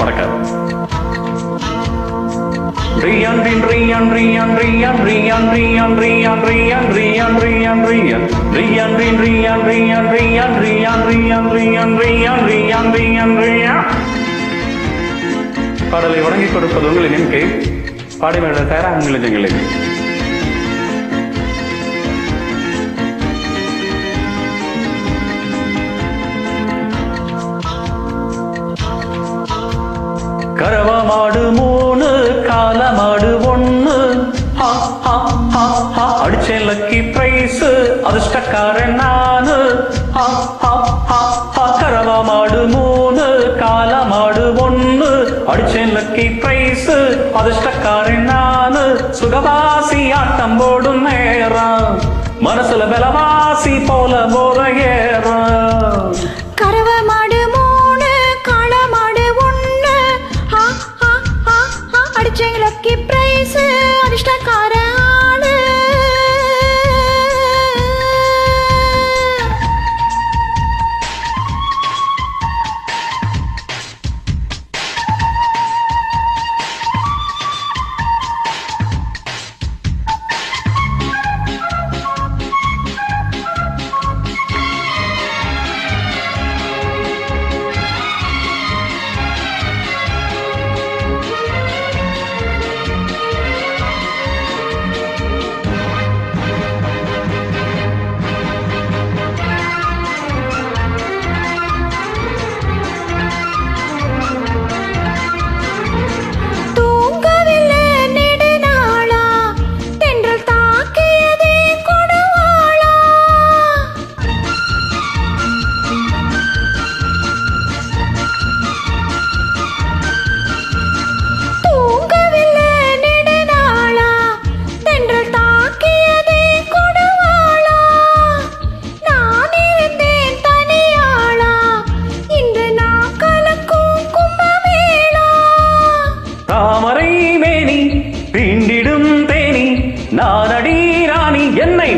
மறக்காது ரியான் ரின் ரியான் ரியான் ரியான் ரியான் ரியான் ரியான் ரியான் ரியான் ரியான் ரியான் ரியான் ரின் ரியான் ரியான் ரியான் ரியான் ரியான் ரியான் ரியான் ரியான் ரியான் ரியான் பாடலை வழங்கிக் கொடுப்பது உங்களின் எம்கே பாடிமேட தயாராக உங்களின் ಕಾಲ ಮಾಡು ಒಣ್ಣು ಅಡಿಚೆನ್ ಲಕ್ಕಿ ಪ್ರೈಸ್ அதிர்ஷ்டக்காரன் நானு. சுகவாசி ஆட்டம் போடும் நேரம். மனசுல பலவாசி போல போற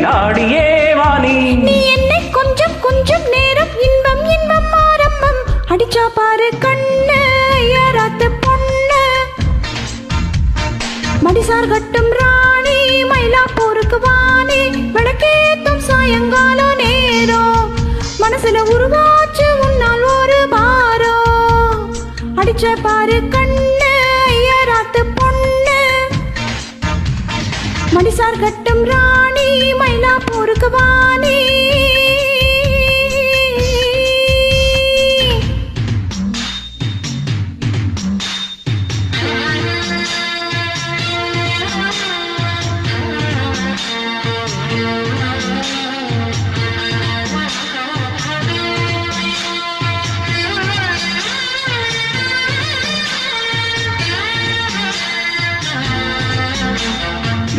நாடியே வாணி. நீ என்னை கொஞ்சம் கொஞ்சம் நேரம் இன்பம் இன்பம் ஆரம்பம். அடிச்சா பாரு கண்ணு ஐயராத்து பொண்ணு. மடிசார் கட்டும் ராணி மயிலாப்பூருக்கு வாணி. விளக்கேத்தும் சாயங்காலம் நேரம். மனசுல உருவாச்சு உன்னால் ஒரு பாரோ அடிச்ச பாரு கண்ணு ஐயராத்து பொண்ணு. மணிசார் கட்டும் ராணி మైలాపూరుకు వాణి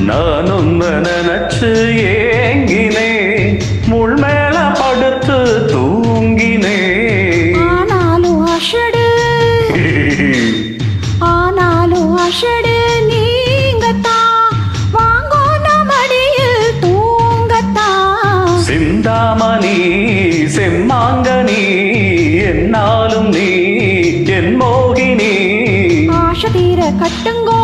நான் உன்னை நினைச்சு ஏங்கினே முள் மேல படுத்து தூங்கினே. ஆனாலும் அஷடு ஆனாலும் அஷடு நீங்கத்தான் வாங்கோ மடியில் தூங்கத்தான் சிந்தாமணி செம்மாங்கனி என்னாலும் நீ என் மோகினி. ஆஷ தீர கட்டுங்கோ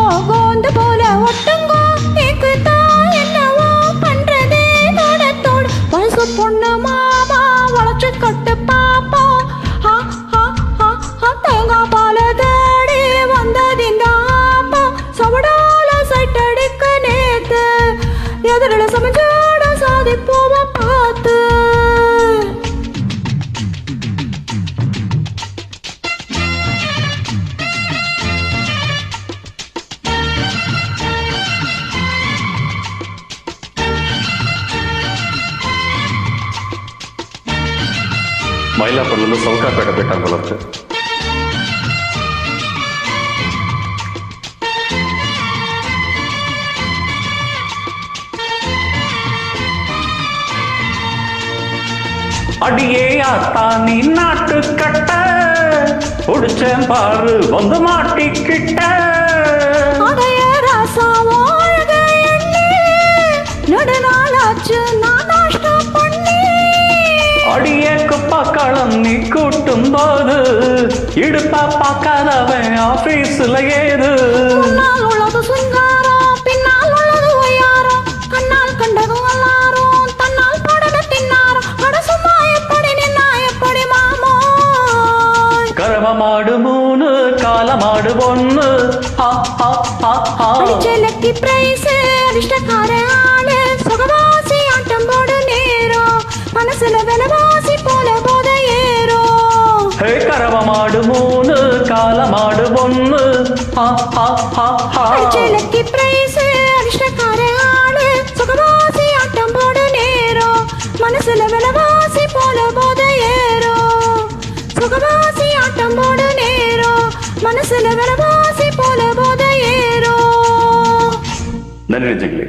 எதிரில சமைச்சாட சாதிப்போமா பார்த்து மயிலாப்பள்ளில் சவுக்காப்பேட்டை போயிட்டாங்க வளர்த்து அடியே ஆத்தானி நாட்டு கட்ட. ஒடிச்சேன் பாரு வந்து மாட்டிக்கிட்ட. பக்களம் நீ கூட்டும் போது. இடுப்பா பார்க்காதவன் ஆபீஸ்ல ஏது உள்ளது சுங்கார ஜலக்கி பிரைஸ் அதிர்ஷ்டக்கார ஆளு சுகவாசி ஆட்டம் போடு நேரம் மனசுல விலவாசி போல போத ஏறோ கரவமாடு மூணு காலமாடு ஒண்ணு. ஜலக்கி பிரைஸ் அதிர்ஷ்டக்கார நன்றி ஜெகலே